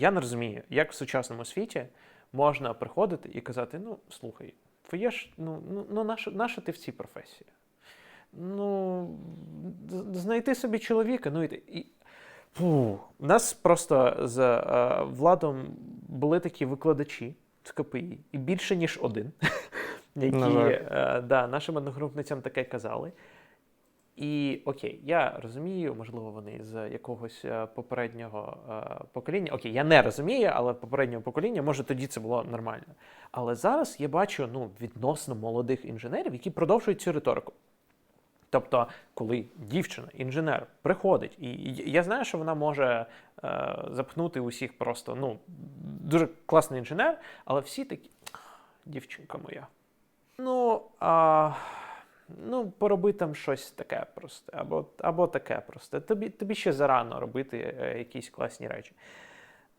Я не розумію, як в сучасному світі можна приходити і казати: ну, слухай, твоє ж, ну, ну, ну наша, наша ти в цій професії? Ну, знайти собі чоловіка, ну і. і Фу. У нас просто з е, Владом були такі викладачі з КПІ, і більше, ніж один, які На е, да, нашим одногрупницям таке казали. І окей, я розумію, можливо, вони з якогось е, попереднього е, покоління. Окей, я не розумію, але попереднього покоління, може, тоді це було нормально. Але зараз я бачу ну, відносно молодих інженерів, які продовжують цю риторику. Тобто, коли дівчина, інженер, приходить, і я знаю, що вона може е, запхнути усіх просто ну, дуже класний інженер, але всі такі, дівчинка моя. Ну, ну, пороби там щось таке просте, або, або таке просте. Тобі, тобі ще зарано робити е, якісь класні речі.